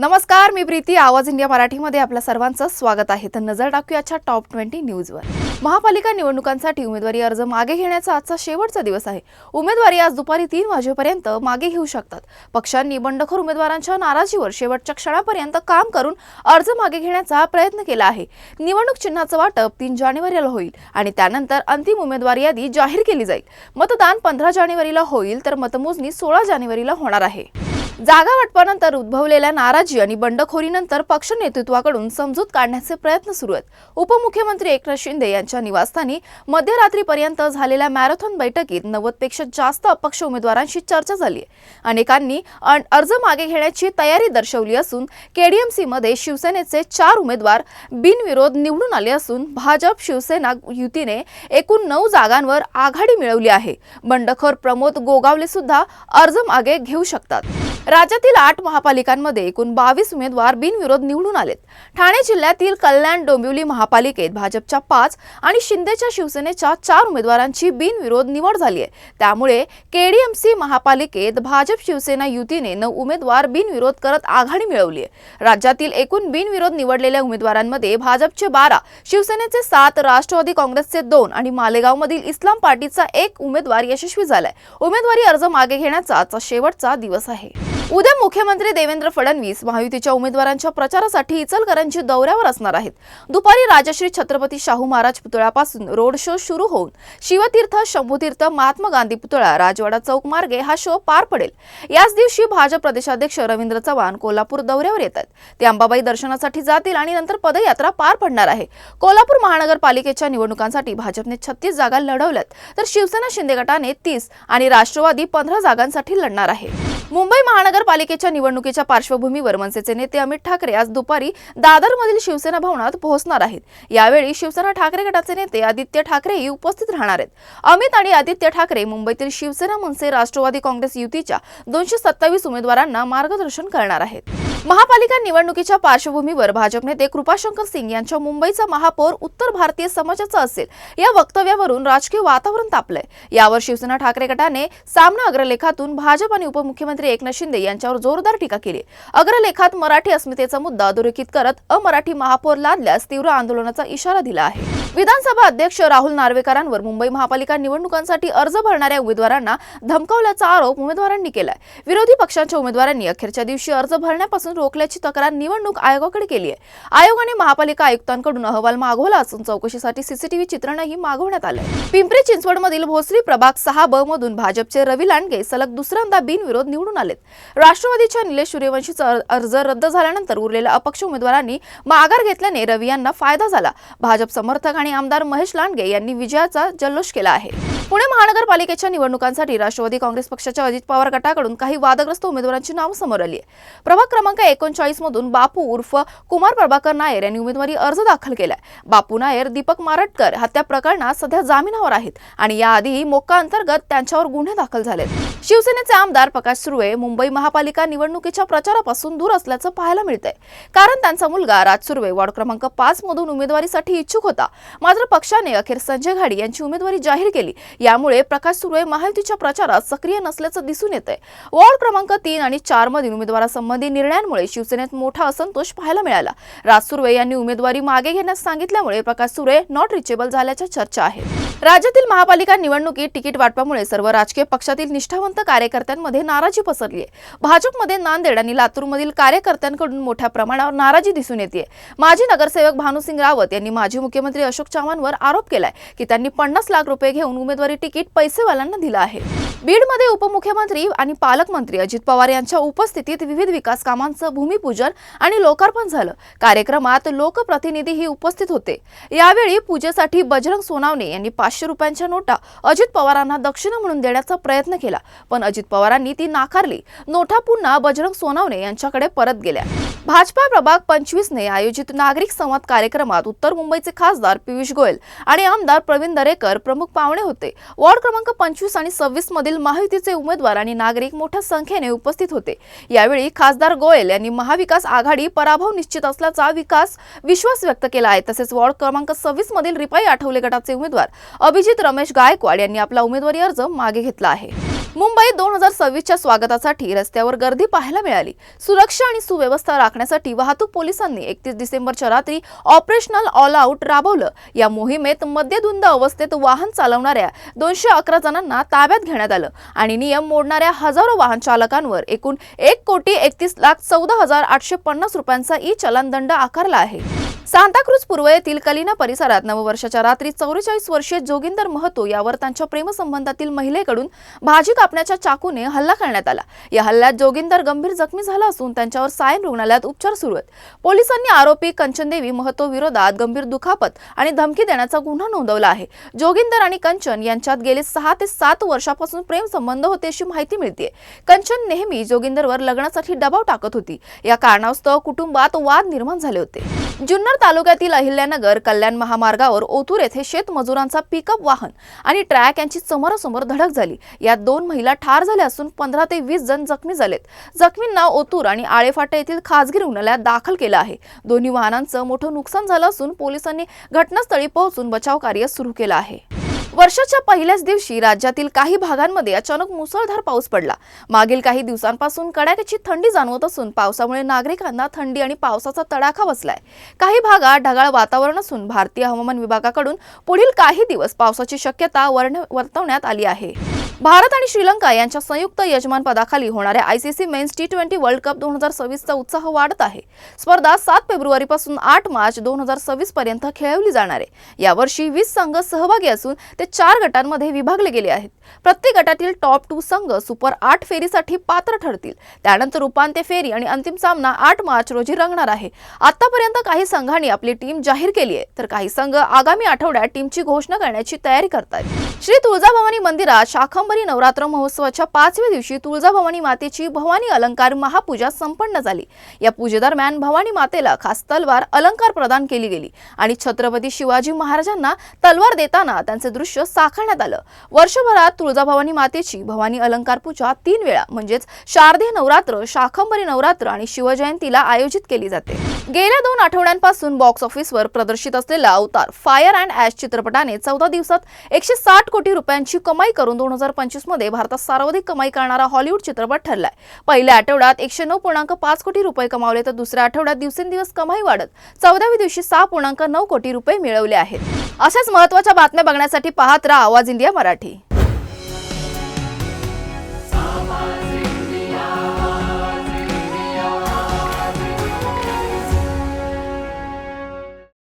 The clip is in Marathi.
नमस्कार मी प्रीती. आवाज इंडिया मराठीमध्ये आपल्या सर्वांचं स्वागत आहे. तर नजर टाकूयाच्या टॉप ट्वेंटी न्यूजवर. महापालिका निवडणुकांसाठी उमेदवारी अर्ज मागे घेण्याचा आजचा शेवटचा दिवस आहे. उमेदवारी आज दुपारी तीन वाजेपर्यंत मागे घेऊ शकतात. पक्षांनी बंडखोर उमेदवारांच्या नाराजीवर शेवटच्या क्षणापर्यंत काम करून अर्ज मागे घेण्याचा प्रयत्न केला आहे. निवडणूक चिन्हाचं वाटप तीन जानेवारीला होईल आणि त्यानंतर अंतिम उमेदवारी यादी जाहीर केली जाईल. मतदान पंधरा जानेवारीला होईल तर मतमोजणी सोळा जानेवारीला होणार आहे. जागा वाटपानंतर उद्भवलेल्या नाराजी आणि बंडखोरीनंतर पक्ष नेतृत्वाकडून समजूत काढण्याचे प्रयत्न सुरू आहेत. उपमुख्यमंत्री एकनाथ शिंदे यांच्या निवासस्थानी मध्यरात्रीपर्यंत झालेल्या मॅरेथॉन बैठकीत नव्वदपेक्षा जास्त अपक्ष उमेदवारांशी चर्चा झाली आहे. अनेकांनी अर्ज मागे घेण्याची तयारी दर्शवली असून केडीएमसी मध्ये शिवसेनेचे चार उमेदवार बिनविरोध निवडून आले असून भाजप शिवसेना युतीने एकूण नऊ जागांवर आघाडी मिळवली आहे. बंडखोर प्रमोद गोगावले सुद्धा अर्ज मागे घेऊ शकतात. राज्यातील आठ महापालिकांमध्ये एकूण बावीस उमेदवार बिनविरोध निवडून आलेत. ठाणे जिल्ह्यातील कल्याण डोंबिवली महापालिकेत भाजपच्या पाच आणि शिंदेच्या शिवसेनेच्या चार उमेदवारांची बिनविरोध निवड झाली आहे. त्यामुळे केडीएमसी महापालिकेत भाजप शिवसेना युतीने नऊ उमेदवार बिनविरोध करत आघाडी मिळवली आहे. राज्यातील एकूण बिनविरोध निवडलेल्या उमेदवारांमध्ये भाजपचे बारा शिवसेनेचे सात राष्ट्रवादी काँग्रेसचे दोन आणि मालेगावमधील इस्लाम पार्टीचा एक उमेदवार यशस्वी झालाय. उमेदवारी अर्ज मागे घेण्याचा शेवटचा दिवस आहे. उद्या मुख्यमंत्री देवेंद्र फडणवीस महायुतीच्या उमेदवारांच्या प्रचारासाठी इचलकरंजी दौऱ्यावर असणार आहेत. दुपारी राजश्री छत्रपती शाहू महाराज पुतळ्यापासून रोड शो सुरू होऊन शिवतीर्थ शंभूतीर्थ महात्मा गांधी पुतळा राजवाडा चौक मार्गे हा शो पार पडेल. याच दिवशी भाजप प्रदेशाध्यक्ष रवींद्र चव्हाण कोल्हापूर दौऱ्यावर येतात ते अंबाबाई दर्शनासाठी जातील आणि नंतर पदयात्रा पार पडणार आहे. कोल्हापूर महानगरपालिकेच्या निवडणुकांसाठी भाजपने छत्तीस जागा लढवल्यात तर शिवसेना शिंदे गटाने तीस आणि राष्ट्रवादी पंधरा जागांसाठी लढणार आहे. मुंबई महानगरपालिकेच्या निवडणुकीच्या पार्श्वभूमीवर मनसेचे नेते अमित ठाकरे आज दुपारी दादरमधील शिवसेना भवनात पोहोचणार आहेत. यावेळी शिवसेना ठाकरे गटाचे नेते आदित्य ठाकरेही उपस्थित राहणार आहेत. अमित आणि आदित्य ठाकरे मुंबईतील शिवसेना मनसे राष्ट्रवादी काँग्रेस युतीच्या दोनशे सत्तावीस उमेदवारांना मार्गदर्शन करणार आहेत. महापालिका निवडणुकीच्या पार्श्वभूमीवर भाजप नेते कृपाशंकर सिंग यांच्या मुंबईचा महापौर उत्तर भारतीय समाजाचा असेल या वक्तव्यावरून राजकीय वातावरण तापलंय. यावर शिवसेना ठाकरे गटाने सामना अग्रलेखातून भाजप आणि उपमुख्यमंत्री एकनाथ शिंदे यांच्यावर जोरदार टीका केली. अग्रलेखात मराठी अस्मितेचा मुद्दा अधोरेखित करत अमराठी महापौर लादल्यास तीव्र आंदोलनाचा इशारा दिला आहे. विधानसभा अध्यक्ष राहुल नार्वेकरांवर मुंबई महापालिका निवडणुकांसाठी अर्ज भरणाऱ्या उमेदवारांना धमकावल्याचा आरोप उमेदवारांनी केलाय. विरोधी पक्षांच्या उमेदवारांनी अखेरच्या दिवशी अर्ज भरण्यापासून रोखल्याची तक्रार निवडणूक आयोगाकडे केली आहे. आयोगाने महापालिका आयुक्तांकडून अहवाल मागवला असून चौकशीसाठी सीसीटीव्ही चित्रणही मागवण्यात आलंय. पिंपरी चिंचवडमधील भोसरी प्रभाग सहा ब मधून भाजपचे रवी लांडगे सलग दुसऱ्यांदा बिनविरोध निवडून आलेत. राष्ट्रवादीच्या निलेश सूर्यवंशीचा अर्ज रद्द झाल्यानंतर उरलेल्या अपक्ष उमेदवारांनी माघार घेतल्याने रवी यांना फायदा झाला. भाजप समर्थक आणि आमदार महेश लांडगे यांनी विजयाचा जल्लोष केला आहे. पुणे महानगरपालिकेच्या निवडणुकांसाठी राष्ट्रवादी काँग्रेस पक्षाच्या अजित पवार गटाकडून काही वादग्रस्त उमेदवारांची नावं समोर आली आहे प्रभाग क्रमांक एकोणचाळीस मधून बापू उर्फ कुमार प्रभाकर नायर यांनी उमेदवारी अर्ज दाखल केलाय. बापू नायर दीपक मारटकर हत्या प्रकरणात सध्या जामिनावर आहेत आणि याआधी मोक्का अंतर्गत त्यांच्यावर गुन्हे दाखल झालेत. शिवसेनेचे आमदार प्रकाश सुर्वे मुंबई महापालिका निवडणुकीच्या प्रचारापासून दूर असल्याचं पाहायला मिळतंय. कारण त्यांचा मुलगा राज सुर्वे वॉर्ड क्रमांक पाच मधून उमेदवारीसाठी इच्छुक होता. मात्र पक्षाने अखेर संजय घाडी यांची उमेदवारी जाहीर केली. यामुळे प्रकाश सुर्वे महायुतीच्या प्रचारात सक्रिय नसल्याचं दिसून येतंय. वॉर्ड क्रमांक तीन आणि चार मधील उमेदवारासंबंधी निर्णयांमुळे शिवसेनेत मोठा असंतोष पाहायला मिळाला. राज सुर्वे यांनी उमेदवारी मागे घेण्यास सांगितल्यामुळे प्रकाश सुर्वे नॉट रिचेबल झाल्याच्या चर्चा आहेत. राज्यातील महापालिका निवडणुकीत तिकीट वाटपामुळे सर्व राजकीय पक्षातील निष्ठावंत कार्यकर्त्यांमध्ये नाराजी पसरली आहे भाजपमध्ये नांदेड आणि लातूरमधील कार्यकर्त्यांकडून मोठ्या प्रमाणावर नाराजी दिसून येते माजी नगरसेवक भानुसिंग रावत यांनी माजी मुख्यमंत्री अशोक चव्हाणवर आरोप केलाय की त्यांनी पन्नास लाख रुपये घेऊन उमेदवारी तिकीट पैसेवाल्यांना दिलं आहे. बीडमध्ये उपमुख्यमंत्री आणि पालकमंत्री अजित पवार यांच्या उपस्थितीत विविध विकास कामांचं भूमिपूजन आणि लोकार्पण झालं. कार्यक्रमात लोकप्रतिनिधीही उपस्थित होते. यावेळी पूजेसाठी बजरंग सोनावणे यांनी पाचशे रुपयांच्या नोटा अजित पवारांना दक्षिणा म्हणून देण्याचा प्रयत्न केला. पण अजित पवारांनी ती नाकारली. नोटा पुन्हा बजरंग सोनावणे यांच्याकडे परत गेल्या. भाजपा प्रभाग पंचवीसने आयोजित नागरिक संवाद कार्यक्रमात उत्तर मुंबईचे खासदार पियुष गोयल आणि आमदार प्रवीण दरेकर प्रमुख पाहुणे होते. वॉर्ड क्रमांक पंचवीस आणि सव्वीस मधील महायुतीचे उमेदवार आणि नागरिक मोठ्या संख्येने उपस्थित होते. यावेळी खासदार गोयल यांनी महाविकास आघाडी पराभव निश्चित असल्याचा विकास विश्वास व्यक्त केला आहे. तसेच वॉर्ड क्रमांक सव्वीस मधील रिपाई आठवले गटाचे उमेदवार अभिजित रमेश गायकवाड यांनी आपला उमेदवारी अर्ज मागे घेतला आहे. मुंबईत दोन हजार सव्वीसच्या स्वागतासाठी रस्त्यावर गर्दी पाहायला मिळाली. सुरक्षा आणि सुव्यवस्था राखण्यासाठी वाहतूक पोलिसांनी एकतीस डिसेंबरच्या रात्री ऑपरेशनल ऑल आऊट राबवलं. या मोहिमेत मद्यधुंद अवस्थेत वाहन चालवणाऱ्या दोनशे अकरा जणांना ताब्यात घेण्यात आलं आणि नियम मोडणाऱ्या हजारो वाहन चालकांवर एकूण एक कोटी एकतीस लाख चौदा हजार आठशे पन्नास रुपयांचा ई चलन दंड आकारला आहे. सांताक्रुज पूर्व येथील कलिना परिसरात नववर्षाच्या रात्री चौवेचाळीस वर्षीय जोगिंदर महतो यावर त्यांच्या प्रेमसंबंधातील महिलेकडून भाजी कापण्याच्या चाकूने हल्ला करण्यात आला. या हल्ल्यात जोगिंदर गंभीर जखमी झाला असून त्यांच्यावर सायन रुग्णालयात उपचार सुरू आहेत. पोलिसांनी आरोपी कंचनदेवी महतो विरोधात गंभीर दुखापत आणि धमकी देण्याचा गुन्हा नोंदवला आहे. जोगिंदर आणि कंचन यांच्यात गेले सहा ते सात वर्षापासून प्रेमसंबंध होते अशी माहिती मिळते कंचन नेहमी जोगिंदरवर लग्नासाठी दबाव टाकत होती. या कारणास्तव कुटुंबात वाद निर्माण झाले होते. जुन्नर तालुक्यातील अहिल्यानगर कल्याण महामार्गावर ओतूर येथे शेतमजुरांचा पिकअप वाहन आणि ट्रॅक यांची समोरासमोर धडक झाली. यात दोन महिला ठार झाल्या असून पंधरा ते वीस जण जखमी झालेत. जखमींना ओतूर आणि आळेफाटा येथील खासगी रुग्णालयात दाखल केलं आहे. दोन्ही वाहनांचं मोठं नुकसान झालं असून पोलिसांनी घटनास्थळी पोहोचून बचाव कार्य सुरू केलं आहे. वर्षाच्या पहिल्याच दिवशी राज्यातील काही भागांमध्ये अचानक मुसळधार पाऊस पडला. मागील काही दिवसांपासून कडाक्याची थंडी जाणवत असून पावसामुळे नागरिकांना थंडी आणि पावसाचा तडाखा बसलाय. काही भागात ढगाळ वातावरण असून भारतीय हवामान विभागाकडून पुढील काही दिवस पावसाची शक्यता वर्ण- वर्तवण्यात आली आहे. भारत आणि श्रीलंका यांच्या संयुक्त यजमानपदाखाली होणाऱ्या ICC men's T twenty world cup दोन हजार सव्वीसचा उत्साह वाढत आहे. स्पर्धा सात फेब्रुवारीपासून आठ मार्च दोन हजार सव्वीस पर्यंत खेळवली जाणार आहे. यावर्षी वीस संघ सहभागी असून ते चार गटांमध्ये विभागले गेले आहेत. प्रत्येक गटातील टॉप टू संघ सुपर आठ फेरीसाठी पात्र ठरतील. त्यानंतर उपांत्य फेरी आणि अंतिम सामना आठ मार्च रोजी रंगणार आहे. आतापर्यंत काही संघांनी आपली टीम जाहीर केली आहे तर काही संघ आगामी आठवड्यात टीमची घोषणा करण्याची तयारी करतात श्री तुळजाभवानी मंदिरात शाखंबरी नवरात्र महोत्सवाच्या पाचव्या दिवशी तुळजाभवानी मातेची भवानी अलंकार महापूजा संपन्न झाली. या पूजेदरम्यान भवानी मातेला खास तलवार अलंकार प्रदान केली गेली आणि छत्रपती शिवाजी महाराजांना तलवार देताना त्यांचे दृश्य साकारण्यात आलं. वर्षभरात तुळजाभवानी मातेची भवानी अलंकार पूजा तीन वेळा म्हणजेच शारदीय नवरात्र शाखंबरी नवरात्र आणि शिवजयंतीला आयोजित केली जाते. गेल्या दोन आठवड्यांपासून बॉक्स ऑफिसवर प्रदर्शित असलेला अवतार फायर अँड ॲश चित्रपटाने चौदा दिवसात एकशे साठ कोटी रुपयांची कमाई करून दोन हजार पंचवीसमध्ये भारतात सर्वाधिक कमाई करणारा हॉलिवूड चित्रपट ठरलाय. पहिल्या आठवड्यात एकशे नऊ पूर्णांक पाच कोटी रुपये कमावले तर दुसऱ्या आठवड्यात दिवसेंदिवस कमाई वाढत चौदाव्या दिवशी सहा पूर्णांक नऊ कोटी रुपये मिळवले आहेत. अशाच महत्त्वाच्या बातम्या बघण्यासाठी पाहत राहा आवाज इंडिया मराठी.